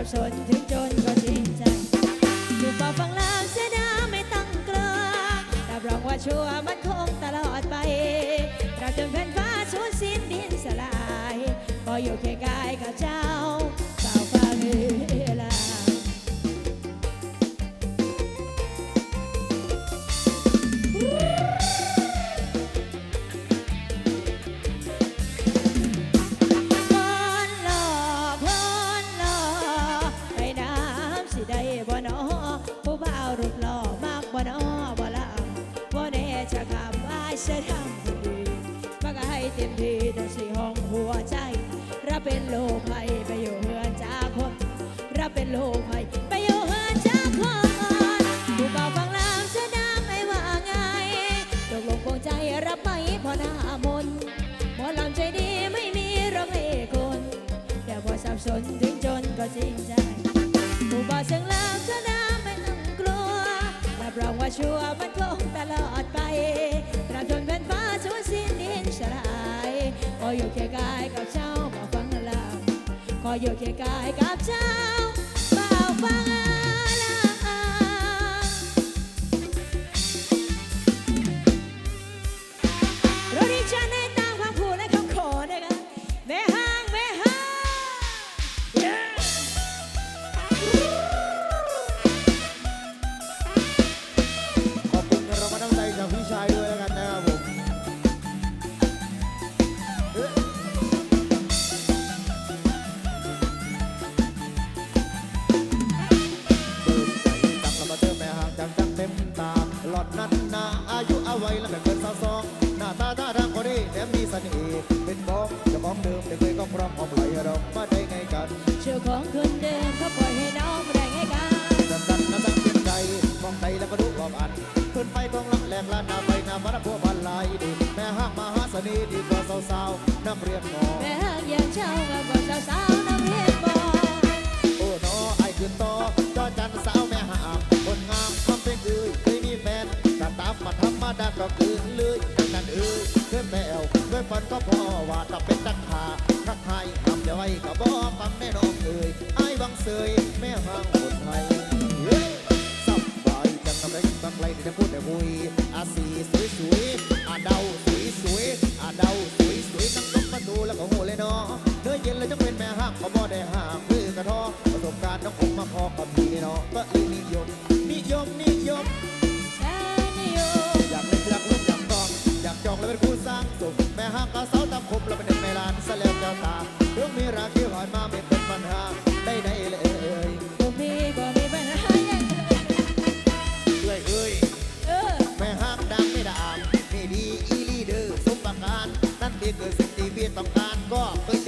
าชนถึงจนก็จริงใจลูกบอกฟังแล้วเสียดาไม่ตั้งกลัวรับรองว่าชัวร์มันคงตลอดไปเราจนแผ่นฟ้าชูญสิ้นดินสลายพออยู่แค่กายกับเจ้า ชั่วมันคงตลอดไปตราบจนเป็นฟ้าสูญสิ้นดินชรายขออยู่เคียงกายกับเจ้าบ่ฟังลำขออยู่เคียงกายกับเจ้าบ่ฟัง ร้องไปเรามาได้ไงกันเชื่อของคนเดิมเขาปล่อยให้น้องมาได้ไงกันดันดันนะจังเป็นใจมองใจแล้วก็ดูรอบอันขึ้นไปกองลังแหลกลานนาไปนามัดบัวพันลายดีแม่ห้างมหาเสน่ห์ดีกว่าสาวสาวน้ำเรียบงอแม่ห้างอย่างเช้ากับกว่าสาวๆน้ำเรียบงอโอ้น้อไอ้คืนโต่อจอจันสาวแม่ห้างคนงามทำเป็นคือเคยมีแฟนแต่ตามมาธรรมดาก็คืนเลยนั่นเอ้ยเพื่อแมวเพื่อฝันก็พอว่าจะเป็นดัง ยแม่ห้างคนไทยเฮ้ยสับใบกันทำไรบักไรที่จะพูดแต่หุยอาสีสวยสวยอาเดาสวยสวยอาเดาสวยสวยตั้งต้นมาดูแล้วก็หูเลยเนาะเนื้อเย็นเลยจังเป็นแม่ห้างก็บ่ได้ห่างคือกระท้อประสบการณ์น้องคงมาพอกับพี่เนาะก็อีนิยมนิยมนิยมอยากเล่นอยากลุ้อยากตองอยากจองแล้วเป็นคู่สร้างสุขแม่ห้างกะบสาวตามคมแล้วเป็นเด็กในร้านสแล้วแก้วตาเรื่องมีรักที่ผ่านมาไม่เป็นปัญหา ได้เลยบ่มีบ่มีปัหายเอ้ยเอ้ยเอ้ยเออแม่กดังไม่ดามไม่ดีอีลีเดอร์สมประการนั่นที่เกิดสิ่งที่เวียนต้องการก็เคย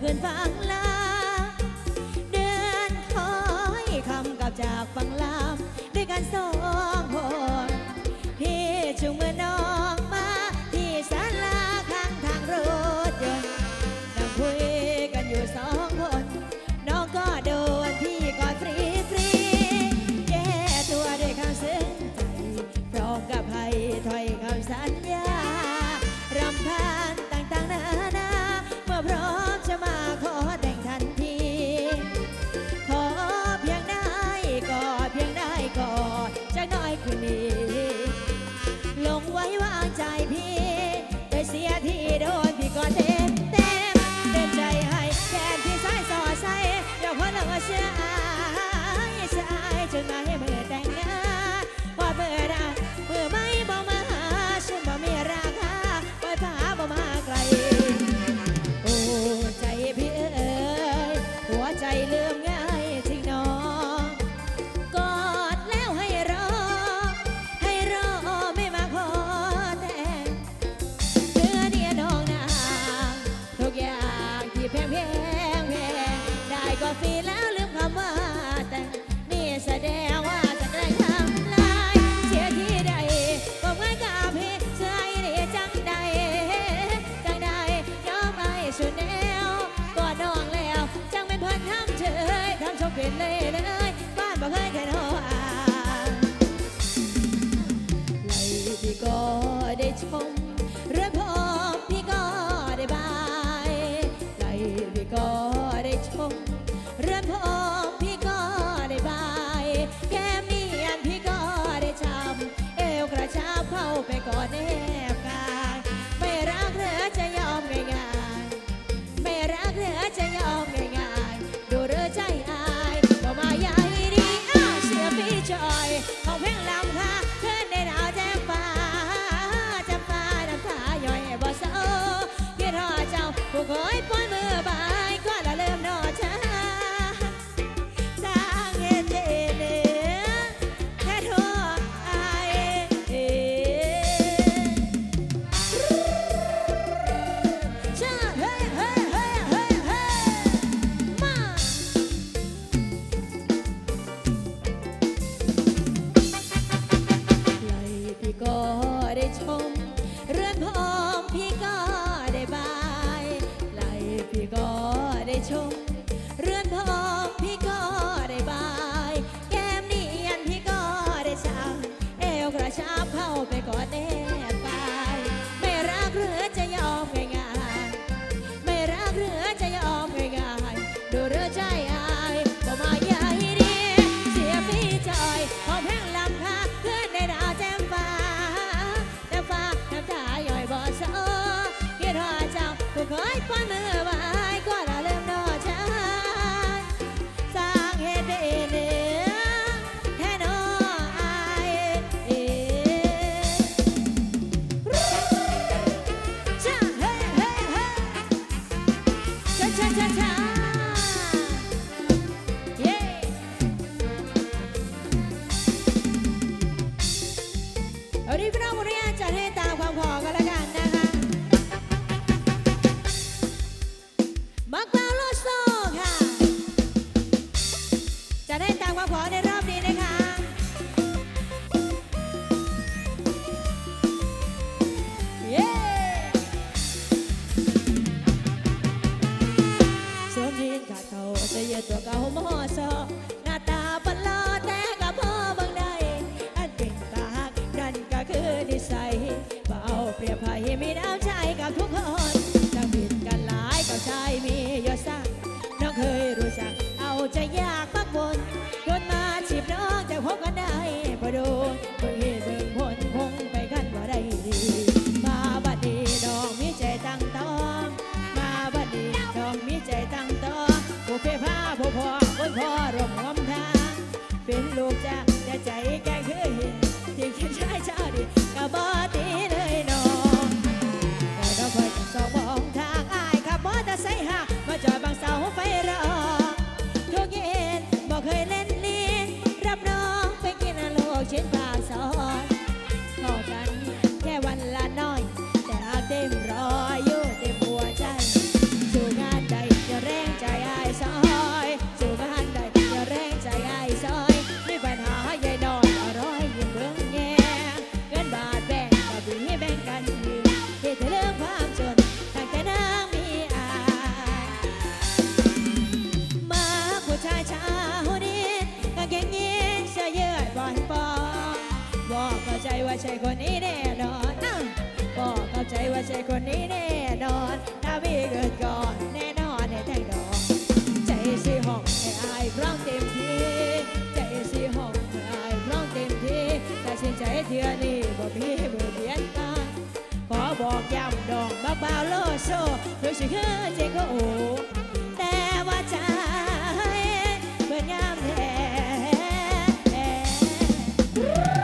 远方 วันนี้พี่น้องบุญญาจัดให้ตามความพอกันเล ชา